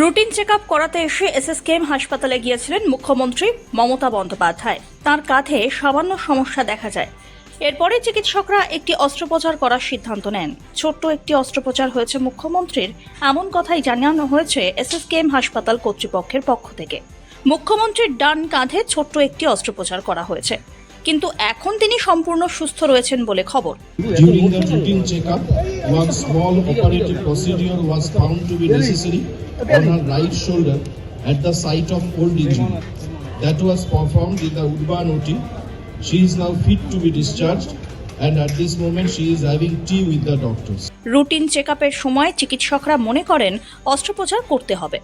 Routine check up করাতে এসে SSKM হাসপাতালে গিয়েছিলেন মুখ্যমন্ত্রী মমতা বন্দ্যোপাধ্যায়। তার কাঁধে সামান্য সমস্যা দেখা যায়। এরপরে চিকিৎসকরা একটি অস্ত্রোপচার করার সিদ্ধান্ত নেন। ছোট্ট একটি অস্ত্রোপচার হয়েছে মুখ্যমন্ত্রীর। এমন কথাই জানানো হয়েছে এসএসকেএম হাসপাতাল কর্তৃপক্ষের পক্ষ থেকে। মুখ্যমন্ত্রীর ডান কাঁধে ছোট্ট একটি অস্ত্রোপচার করা হয়েছে। কিন্তু এখন তিনি সম্পূর্ণ সুস্থ রয়েছেন বলে খবর During the routine checkup, one small operative procedure was found to be necessary on her right shoulder at the site of old injury. That was performed in the Udban OT. She is now fit to be discharged and at this moment she is having tea with the doctors. Routine check আপের সময় চিকিৎসকরা মনে করেন অস্ত্রোপচার করতে হবে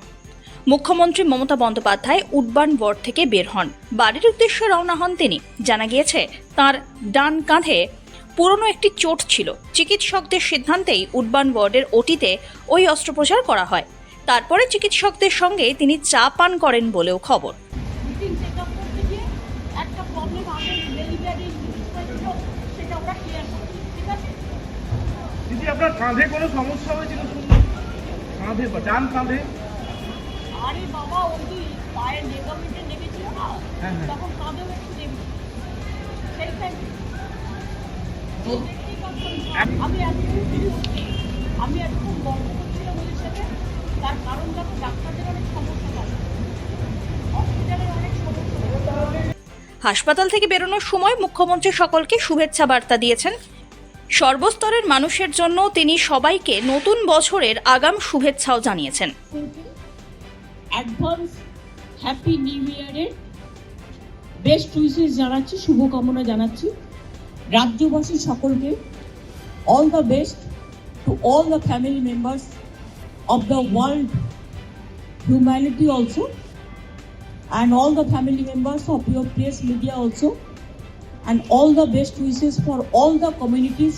মুখ্যমন্ত্রী Mamata Bandyopadhyay Woodburn word থেকে বের হন। বাড়ির উদ্দেশ্যে রওনা হন তিনি। জানা গিয়েছে তার ডান কাঁধে পুরনো একটি চোট ছিল। চিকিৎসকদের সিদ্ধান্তেই উডবান ওয়ার্ডের ওটিতে ওই অস্ত্রোপচার করা হয়। তারপরে চিকিৎসকদের সঙ্গে তিনি চা পান করেন বলেও খবর। আপনার কাঁধে কোনো সমস্যা হয়েছিল শুনলাম কাঁধে বা ডান কাঁধে? আরে বাবা ওই যে পায়ের লেগামেন্টে লেগেছিল না? হ্যাঁ, হ্যাঁ। তখন কাঁধেও একটু সেই আমি এতক্ষণ আমি এতক্ষণ গল্প করছিলাম ওদের সাথে। তার কারণ দেখো ডাক্তারদের অনেক সমস্যা থাকে। হসপিটালের অনেক সমস্যা হাসপাতাল থেকে বেরোনোর সময় মুখ্যমন্ত্রী সকলকে শুভেচ্ছা বার্তা দিয়েছেন। সর্বস্তরের মানুষের জন্য তিনি সবাইকে নতুন বছরের আগাম শুভেচ্ছাও জানিয়েছেন। অ্যাডভান্স, হ্যাপি নিউ ইয়ারের বেস্ট উইসেস জানাচ্ছি, শুভকামনা জানাচ্ছি। রাজ্যবাসী সকলকে all the best to all the family members of the world humanity also and all the family members of your press media also, and all the best wishes for all the communities,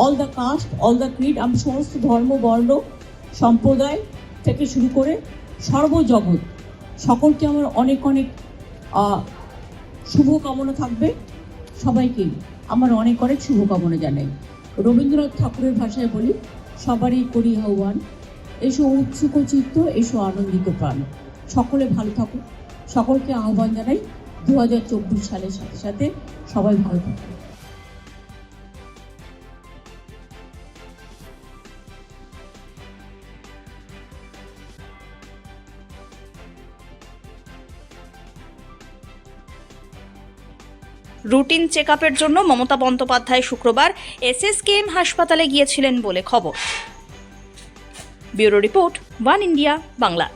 all the caste, all the creed. আমি সমস্ত ধর্ম, বর্ণ, সম্প্রদায় থেকে শুরু করে সর্বজগৎ। সকলকে আমার অনেক অনেক শুভকামনা থাকবে। সবাইকে আমার অনেক অনেক শুভকামনা জানাই। রবীন্দ্রনাথ ঠাকুরের ভাষায় বলি, সবারই করি আহ্বান। এসো উৎসুক চিত্ত, এসো আনন্দিত প্রাণ। সকলে ভালো থাকুক। সকলকে আহ্বান জানাই। দু হাজার চব্বিশ সালের সাথে সাথে সবাই ভালো থাকুক। রুটিন চেক জন্য মমতা বন্দ্যোপাধ্যায় শুক্রবার এস এস কে এম হাসপাতালে গিয়েছিলেন বলে খবর। Bureau report, one India, Bangla.